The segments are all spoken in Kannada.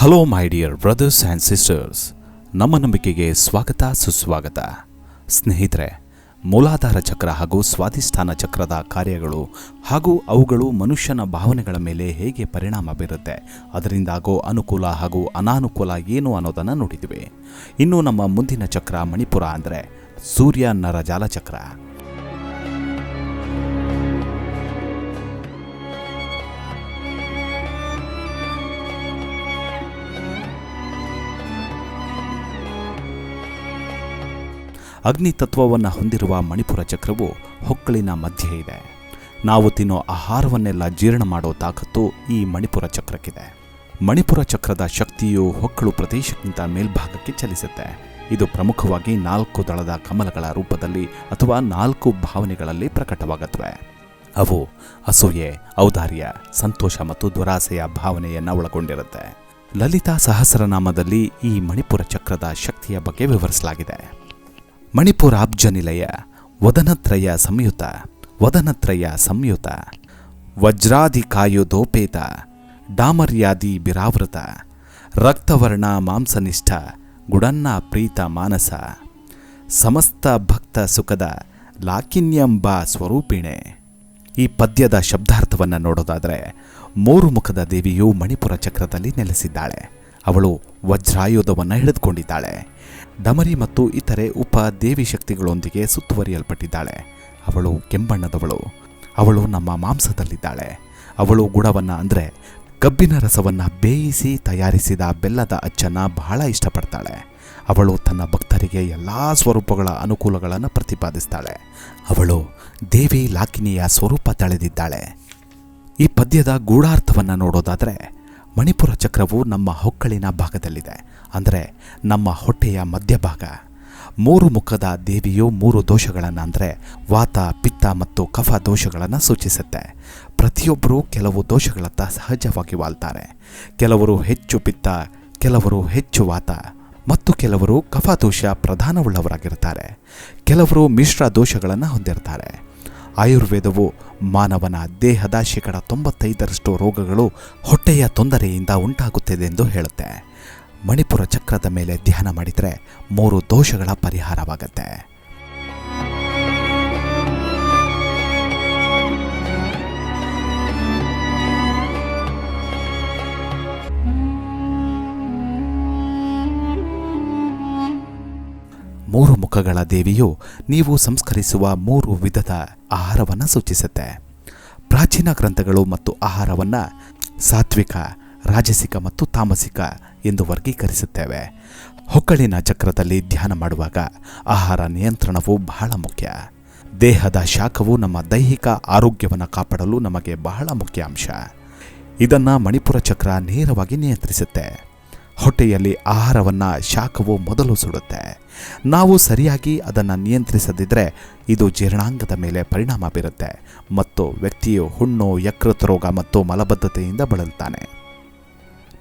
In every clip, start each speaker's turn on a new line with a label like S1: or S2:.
S1: Hello my dear brothers and sisters ನಮ್ಮ ನಂಬಿಕೆಗೆ ಸ್ವಾಗತ, ಸುಸ್ವಾಗತ. ಸ್ನೇಹಿತರೆ, ಮೂಲಾಧಾರ ಚಕ್ರ ಹಾಗೂ ಸ್ವಾಧಿಷ್ಠಾನ ಚಕ್ರದ ಕಾರ್ಯಗಳು ಹಾಗೂ ಅವುಗಳು ಮನುಷ್ಯನ ಭಾವನೆಗಳ ಮೇಲೆ ಹೇಗೆ ಪರಿಣಾಮ ಬೀರುತ್ತೆ, ಅದರಿಂದಾಗೋ ಅನುಕೂಲ ಹಾಗೂ ಅನಾನುಕೂಲ ಏನು ಅನ್ನೋದನ್ನು ನೋಡಿದ್ವಿ. ಇನ್ನು ನಮ್ಮ ಮುಂದಿನ ಚಕ್ರ ಮಣಿಪುರ ಅಂದರೆ ಸೂರ್ಯ ನರಜಾಲ ಚಕ್ರ. ಅಗ್ನಿ ತತ್ವವನ್ನು ಹೊಂದಿರುವ ಮಣಿಪುರ ಚಕ್ರವು ಹೊಕ್ಕಳಿನ ಮಧ್ಯೆ ಇದೆ. ನಾವು ತಿನ್ನೋ ಆಹಾರವನ್ನೆಲ್ಲ ಜೀರ್ಣ ಮಾಡೋ ತಾಕತ್ತು ಈ ಮಣಿಪುರ ಚಕ್ರಕ್ಕಿದೆ. ಮಣಿಪುರ ಚಕ್ರದ ಶಕ್ತಿಯು ಹೊಕ್ಕಳು ಪ್ರದೇಶಕ್ಕಿಂತ ಮೇಲ್ಭಾಗಕ್ಕೆ ಚಲಿಸುತ್ತೆ. ಇದು ಪ್ರಮುಖವಾಗಿ ನಾಲ್ಕು ದಳದ ಕಮಲಗಳ ರೂಪದಲ್ಲಿ ಅಥವಾ ನಾಲ್ಕು ಭಾವನೆಗಳಲ್ಲಿ ಪ್ರಕಟವಾಗುತ್ತವೆ ಅವು ಅಸೂಯೆ, ಔದಾರ್ಯ, ಸಂತೋಷ ಮತ್ತು ದುರಾಸೆಯ ಭಾವನೆಯನ್ನು ಒಳಗೊಂಡಿರುತ್ತೆ. ಲಲಿತಾ ಸಹಸ್ರನಾಮದಲ್ಲಿ ಈ ಮಣಿಪುರ ಚಕ್ರದ ಶಕ್ತಿಯ ಬಗ್ಗೆ ವಿವರಿಸಲಾಗಿದೆ. ಮಣಿಪುರಾಬ್ಜ ನಿಲಯ ವದನತ್ರಯ ಸಂಯುತ ವದನತ್ರಯ ಸಂಯುತ ವಜ್ರಾಧಿಕಾಯುಧೋಪೇತ ಡಾಮರ್ಯಾದಿ ಬಿರಾವೃತ, ರಕ್ತವರ್ಣ ಮಾಂಸನಿಷ್ಠ, ಗುಡನ್ನ ಪ್ರೀತ ಮಾನಸ, ಸಮಸ್ತ ಭಕ್ತ ಸುಖದ ಲಾಕಿನ್ಯಂಬ ಸ್ವರೂಪಿಣೆ. ಈ ಪದ್ಯದ ಶಬ್ದಾರ್ಥವನ್ನು ನೋಡೋದಾದರೆ ಮೂರು ಮುಖದ ದೇವಿಯು ಮಣಿಪುರ ಚಕ್ರದಲ್ಲಿ ನೆಲೆಸಿದ್ದಾಳೆ. ಅವಳು ವಜ್ರಾಯುಧವನ್ನು ಹಿಡಿದುಕೊಂಡಿದ್ದಾಳೆ. ಡಮರಿ ಮತ್ತು ಇತರೆ ಉಪ ದೇವಿ ಶಕ್ತಿಗಳೊಂದಿಗೆ ಸುತ್ತುವರಿಯಲ್ಪಟ್ಟಿದ್ದಾಳೆ. ಅವಳು ಕೆಂಬಣ್ಣದವಳು. ಅವಳು ನಮ್ಮ ಮಾಂಸದಲ್ಲಿದ್ದಾಳೆ. ಅವಳು ಗುಡವನ್ನು ಅಂದರೆ ಕಬ್ಬಿನ ರಸವನ್ನು ಬೇಯಿಸಿ ತಯಾರಿಸಿದ ಬೆಲ್ಲದ ಅಚ್ಚನ್ನು ಬಹಳ ಇಷ್ಟಪಡ್ತಾಳೆ. ಅವಳು ತನ್ನ ಭಕ್ತರಿಗೆ ಎಲ್ಲ ಸ್ವರೂಪಗಳ ಅನುಕೂಲಗಳನ್ನು ಪ್ರತಿಪಾದಿಸ್ತಾಳೆ. ಅವಳು ದೇವಿ ಲಾಕಿನಿಯ ಸ್ವರೂಪ ತಳೆದಿದ್ದಾಳೆ. ಈ ಪದ್ಯದ ಗೂಢಾರ್ಥವನ್ನು ನೋಡೋದಾದರೆ ಮಣಿಪುರ ಚಕ್ರವು ನಮ್ಮ ಹೊಕ್ಕಳಿನ ಭಾಗದಲ್ಲಿದೆ. ಅಂದರೆ ನಮ್ಮ ಹೊಟ್ಟೆಯ ಮಧ್ಯಭಾಗ. ಮೂರು ಮುಖದ ದೇವಿಯು ಮೂರು ದೋಷಗಳನ್ನು ಅಂದರೆ ವಾತ, ಪಿತ್ತ ಮತ್ತು ಕಫ ದೋಷಗಳನ್ನು ಸೂಚಿಸುತ್ತೆ. ಪ್ರತಿಯೊಬ್ಬರೂ ಕೆಲವು ದೋಷಗಳತ್ತ ಸಹಜವಾಗಿ ವಾಲ್ತಾರೆ. ಕೆಲವರು ಹೆಚ್ಚು ಪಿತ್ತ, ಕೆಲವರು ಹೆಚ್ಚು ವಾತ ಮತ್ತು ಕೆಲವರು ಕಫ ದೋಷ ಪ್ರಧಾನವುಳ್ಳವರಾಗಿರ್ತಾರೆ ಕೆಲವರು ಮಿಶ್ರ ದೋಷಗಳನ್ನು ಹೊಂದಿರ್ತಾರೆ. ಆಯುರ್ವೇದವು ಮಾನವನ ದೇಹದ ಶೇಕಡ ತೊಂಬತ್ತೈದರಷ್ಟು ರೋಗಗಳು ಹೊಟ್ಟೆಯ ತೊಂದರೆಯಿಂದ ಉಂಟಾಗುತ್ತದೆ ಎಂದು ಹೇಳುತ್ತೆ. ಮಣಿಪುರ ಚಕ್ರದ ಮೇಲೆ ಧ್ಯಾನ ಮಾಡಿದರೆ ಮೂರು ದೋಷಗಳ ಪರಿಹಾರವಾಗತ್ತೆ. ಮುಖಗಳ ದೇವಿಯು ನೀವು ಸಂಸ್ಕರಿಸುವ ಮೂರು ವಿಧದ ಆಹಾರವನ್ನು ಸೂಚಿಸುತ್ತೆ. ಪ್ರಾಚೀನ ಗ್ರಂಥಗಳು ಮತ್ತು ಆಹಾರವನ್ನು ಸಾತ್ವಿಕ, ರಾಜಸಿಕ ಮತ್ತು ತಾಮಸಿಕ ಎಂದು ವರ್ಗೀಕರಿಸುತ್ತೇವೆ. ಹೊಕ್ಕಳಿನ ಚಕ್ರದಲ್ಲಿ ಧ್ಯಾನ ಮಾಡುವಾಗ ಆಹಾರ ನಿಯಂತ್ರಣವು ಬಹಳ ಮುಖ್ಯ. ದೇಹದ ಶಾಖವು ನಮ್ಮ ದೈಹಿಕ ಆರೋಗ್ಯವನ್ನು ಕಾಪಾಡಲು ನಮಗೆ ಬಹಳ ಮುಖ್ಯ ಅಂಶ ಇದನ್ನು ಮಣಿಪುರ ಚಕ್ರ ನೇರವಾಗಿ ನಿಯಂತ್ರಿಸುತ್ತೆ. ಹೊಟ್ಟೆಯಲ್ಲಿ ಆಹಾರವನ್ನು ಶಾಖವು ಮೊದಲು ಸುಡುತ್ತೆ. ನಾವು ಸರಿಯಾಗಿ ಅದನ್ನು ನಿಯಂತ್ರಿಸದಿದ್ದರೆ ಇದು ಜೀರ್ಣಾಂಗದ ಮೇಲೆ ಪರಿಣಾಮ ಬೀರುತ್ತೆ ಮತ್ತು ವ್ಯಕ್ತಿಯು ಹುಣ್ಣು, ಯಕೃತ್ ರೋಗ ಮತ್ತು ಮಲಬದ್ಧತೆಯಿಂದ ಬಳಲುತ್ತಾನೆ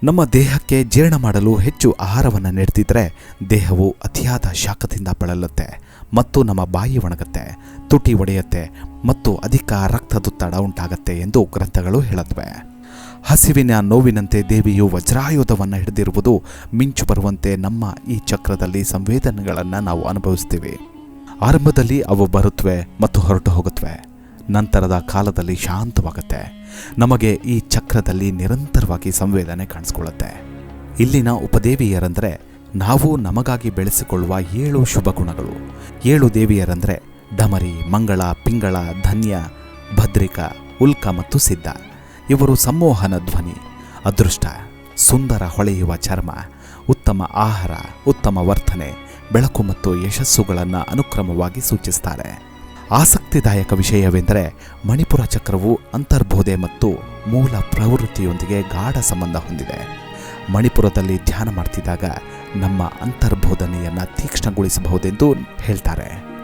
S1: ನಮ್ಮ ದೇಹಕ್ಕೆ ಜೀರ್ಣ ಮಾಡಲು ಹೆಚ್ಚು ಆಹಾರವನ್ನು ನೀಡ್ತಿದ್ರೆ ದೇಹವು ಅತಿಯಾದ ಶಾಖದಿಂದ ಬಳಲುತ್ತೆ ಮತ್ತು ನಮ್ಮ ಬಾಯಿ ಒಣಗುತ್ತೆ, ತುಟಿ ಒಡೆಯುತ್ತೆ ಮತ್ತು ಅಧಿಕ ರಕ್ತದೊತ್ತಡ ಉಂಟಾಗುತ್ತೆ ಎಂದು ಗ್ರಂಥಗಳು ಹೇಳುತ್ತವೆ. ಹಸಿವಿನ ನೋವಿನಂತೆ ದೇವಿಯು ವಜ್ರಾಯುಧವನ್ನು ಹಿಡಿದಿರುವುದು ಮಿಂಚು ಬರುವಂತೆ ನಮ್ಮ ಈ ಚಕ್ರದಲ್ಲಿ ಸಂವೇದನೆಗಳನ್ನು ನಾವು ಅನುಭವಿಸ್ತೀವಿ. ಆರಂಭದಲ್ಲಿ ಅವು ಬರುತ್ತವೆ ಮತ್ತು ಹೊರಟು ಹೋಗುತ್ತವೆ ನಂತರದ ಕಾಲದಲ್ಲಿ ಶಾಂತವಾಗುತ್ತೆ. ನಮಗೆ ಈ ಚಕ್ರದಲ್ಲಿ ನಿರಂತರವಾಗಿ ಸಂವೇದನೆ ಕಾಣಿಸ್ಕೊಳ್ಳುತ್ತೆ. ಇಲ್ಲಿನ ಉಪದೇವಿಯರಂದರೆ ನಾವು ನಮಗಾಗಿ ಬೆಳೆಸಿಕೊಳ್ಳುವ ಏಳು ಶುಭ ಗುಣಗಳು. ಏಳು ದೇವಿಯರಂದರೆ ಡಮರಿ, ಮಂಗಳ, ಪಿಂಗಳ, ಧನ್ಯ, ಭದ್ರಿಕ, ಉಲ್ಕ ಮತ್ತು ಸಿದ್ಧ. ಇವರು ಸಂಮೋಹನ ಧ್ವನಿ, ಅದೃಷ್ಟ, ಸುಂದರ ಹೊಳೆಯುವ ಚರ್ಮ, ಉತ್ತಮ ಆಹಾರ, ಉತ್ತಮ ವರ್ತನೆ, ಬೆಳಕು ಮತ್ತು ಯಶಸ್ಸುಗಳನ್ನು ಅನುಕ್ರಮವಾಗಿ ಸೂಚಿಸ್ತಾರೆ. ಆಸಕ್ತಿದಾಯಕ ವಿಷಯವೆಂದರೆ ಮಣಿಪುರ ಚಕ್ರವು ಅಂತರ್ಬೋಧೆ ಮತ್ತು ಮೂಲ ಪ್ರವೃತ್ತಿಯೊಂದಿಗೆ ಗಾಢ ಸಂಬಂಧ ಹೊಂದಿದೆ. ಮಣಿಪುರದಲ್ಲಿ ಧ್ಯಾನ ಮಾಡ್ತಿದ್ದಾಗ ನಮ್ಮ ಅಂತರ್ಬೋಧನೆಯನ್ನು ತೀಕ್ಷ್ಣಗೊಳಿಸಬಹುದೆಂದು ಹೇಳ್ತಾರೆ.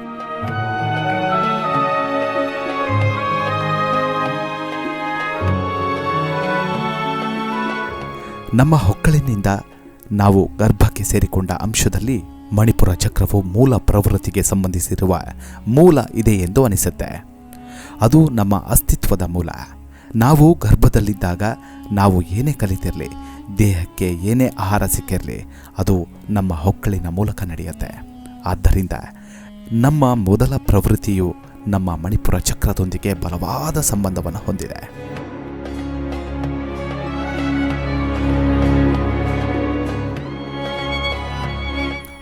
S1: ನಮ್ಮ ಹೊಕ್ಕಳಿನಿಂದ ನಾವು ಗರ್ಭಕ್ಕೆ ಸೇರಿಕೊಂಡ ಅಂಶದಲ್ಲಿ ಮಣಿಪುರ ಚಕ್ರವು ಮೂಲ ಪ್ರವೃತ್ತಿಗೆ ಸಂಬಂಧಿಸಿರುವ ಮೂಲ ಇದೆ ಎಂದು ಅನಿಸುತ್ತೆ. ಅದು ನಮ್ಮ ಅಸ್ತಿತ್ವದ ಮೂಲ. ನಾವು ಗರ್ಭದಲ್ಲಿದ್ದಾಗ ನಾವು ಏನೇ ಕಲಿತಿರಲಿ, ದೇಹಕ್ಕೆ ಏನೇ ಆಹಾರ ಸಿಕ್ಕಿರಲಿ, ಅದು ನಮ್ಮ ಹೊಕ್ಕಳಿನ ಮೂಲಕ ನಡೆಯುತ್ತೆ. ಆದ್ದರಿಂದ ನಮ್ಮ ಮೊದಲ ಪ್ರವೃತ್ತಿಯು ನಮ್ಮ ಮಣಿಪುರ ಚಕ್ರದೊಂದಿಗೆ ಬಲವಾದ ಸಂಬಂಧವನ್ನು ಹೊಂದಿದೆ.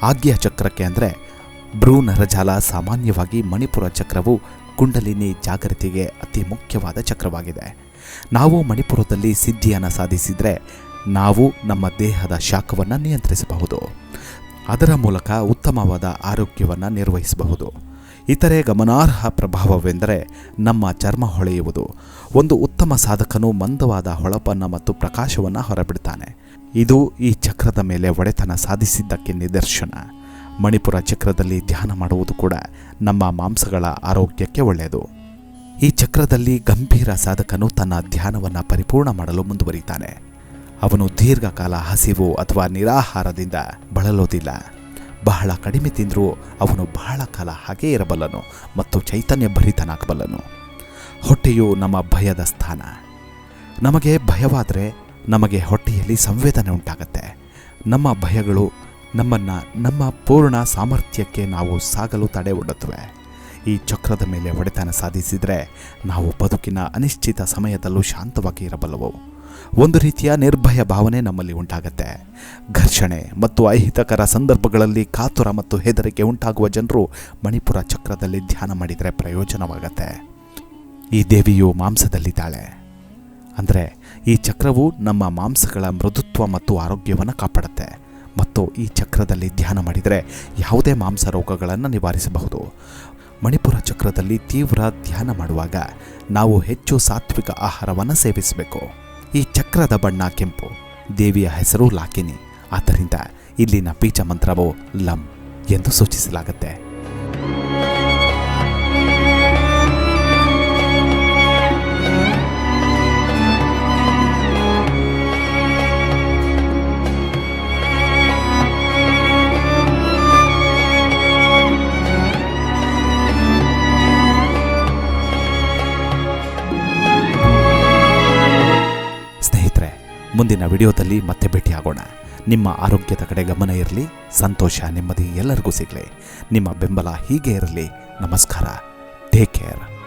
S1: ಆಜ್ಞಾ ಚಕ್ರಕ್ಕೆ ಅಂದರೆ ಭ್ರೂ ನರಜಾಲ ಸಾಮಾನ್ಯವಾಗಿ ಮಣಿಪುರ ಚಕ್ರವು ಕುಂಡಲಿನಿ ಜಾಗೃತಿಗೆ ಅತಿ ಮುಖ್ಯವಾದ ಚಕ್ರವಾಗಿದೆ. ನಾವು ಮಣಿಪುರದಲ್ಲಿ ಸಿದ್ಧಿಯನ್ನು ಸಾಧಿಸಿದರೆ ನಾವು ನಮ್ಮ ದೇಹದ ಶಾಖವನ್ನು ನಿಯಂತ್ರಿಸಬಹುದು. ಅದರ ಮೂಲಕ ಉತ್ತಮವಾದ ಆರೋಗ್ಯವನ್ನು ನಿರ್ವಹಿಸಬಹುದು. ಇತರೆ ಗಮನಾರ್ಹ ಪ್ರಭಾವವೆಂದರೆ ನಮ್ಮ ಚರ್ಮ ಹೊಳೆಯುವುದು. ಒಂದು ಉತ್ತಮ ಸಾಧಕನು ಮಂದವಾದ ಹೊಳಪನ್ನು ಮತ್ತು ಪ್ರಕಾಶವನ್ನು ಹೊರಬಿಡ್ತಾನೆ. ಇದು ಈ ಚಕ್ರದ ಮೇಲೆ ಒಡೆತನ ಸಾಧಿಸಿದ್ದಕ್ಕೆ ನಿದರ್ಶನ. ಮಣಿಪುರ ಚಕ್ರದಲ್ಲಿ ಧ್ಯಾನ ಮಾಡುವುದು ಕೂಡ ನಮ್ಮ ಮಾಂಸಗಳ ಆರೋಗ್ಯಕ್ಕೆ ಒಳ್ಳೆಯದು. ಈ ಚಕ್ರದಲ್ಲಿ ಗಂಭೀರ ಸಾಧಕನು ತನ್ನ ಧ್ಯಾನವನ್ನು ಪರಿಪೂರ್ಣ ಮಾಡಲು ಮುಂದುವರಿತಾನೆ ಅವನು ದೀರ್ಘಕಾಲ ಹಸಿವು ಅಥವಾ ನಿರಾಹಾರದಿಂದ ಬಳಲೋದಿಲ್ಲ ಬಹಳ ಕಡಿಮೆ ತಿಂದರೂ ಅವನು ಬಹಳ ಕಾಲ ಹಾಗೇ ಇರಬಲ್ಲನು ಮತ್ತು ಚೈತನ್ಯ ಭರಿತನಾಗಬಲ್ಲನು ಹೊಟ್ಟೆಯು ನಮ್ಮ ಭಯದ ಸ್ಥಾನ. ನಮಗೆ ಭಯವಾದರೆ ನಮಗೆ ಹೊಟ್ಟೆಯಲ್ಲಿ ಸಂವೇದನೆ ಉಂಟಾಗತ್ತೆ. ನಮ್ಮ ಭಯಗಳು ನಮ್ಮನ್ನು, ನಮ್ಮ ಪೂರ್ಣ ಸಾಮರ್ಥ್ಯಕ್ಕೆ ನಾವು ಸಾಗಲು ತಡೆ ಒಡ್ಡುತ್ತವೆ ಈ ಚಕ್ರದ ಮೇಲೆ ಒಡೆತನ ಸಾಧಿಸಿದರೆ ನಾವು ಬದುಕಿನ ಅನಿಶ್ಚಿತ ಸಮಯದಲ್ಲೂ ಶಾಂತವಾಗಿ ಇರಬಲ್ಲವು. ಒಂದು ರೀತಿಯ ನಿರ್ಭಯ ಭಾವನೆ ನಮ್ಮಲ್ಲಿ ಉಂಟಾಗತ್ತೆ. ಘರ್ಷಣೆ ಮತ್ತು ಅಹಿತಕರ ಸಂದರ್ಭಗಳಲ್ಲಿ ಕಾತುರ ಮತ್ತು ಹೆದರಿಕೆ ಉಂಟಾಗುವ ಜನರು ಮಣಿಪುರ ಚಕ್ರದಲ್ಲಿ ಧ್ಯಾನ ಮಾಡಿದರೆ ಪ್ರಯೋಜನವಾಗತ್ತೆ. ಈ ದೇವಿಯು ಮಾಂಸದಲ್ಲಿದ್ದಾಳೆ. ಅಂದರೆ ಈ ಚಕ್ರವು ನಮ್ಮ ಮಾಂಸಗಳ ಮೃದುತ್ವ ಮತ್ತು ಆರೋಗ್ಯವನ್ನು ಕಾಪಾಡುತ್ತೆ. ಮತ್ತು ಈ ಚಕ್ರದಲ್ಲಿ ಧ್ಯಾನ ಮಾಡಿದರೆ ಯಾವುದೇ ಮಾಂಸ ರೋಗಗಳನ್ನು ನಿವಾರಿಸಬಹುದು. ಮಣಿಪುರ ಚಕ್ರದಲ್ಲಿ ತೀವ್ರ ಧ್ಯಾನ ಮಾಡುವಾಗ ನಾವು ಹೆಚ್ಚು ಸಾತ್ವಿಕ ಆಹಾರವನ್ನು ಸೇವಿಸಬೇಕು. ಈ ಚಕ್ರದ ಬಣ್ಣ ಕೆಂಪು, ದೇವಿಯ ಹೆಸರು ಲಾಕಿನಿ. ಆದ್ದರಿಂದ ಇಲ್ಲಿನ ಬೀಜ ಮಂತ್ರವು ಲಂ ಎಂದು ಸೂಚಿಸಲಾಗುತ್ತೆ. ಮುಂದಿನ ವಿಡಿಯೋದಲ್ಲಿ ಮತ್ತೆ ಭೇಟಿಯಾಗೋಣ. ನಿಮ್ಮ ಆರೋಗ್ಯದ ಕಡೆ ಗಮನ ಇರಲಿ, ಸಂತೋಷ, ನೆಮ್ಮದಿ ಎಲ್ಲರಿಗೂ ಸಿಗಲಿ. ನಿಮ್ಮ ಬೆಂಬಲ ಹೀಗೆ ಇರಲಿ. ನಮಸ್ಕಾರ. Take care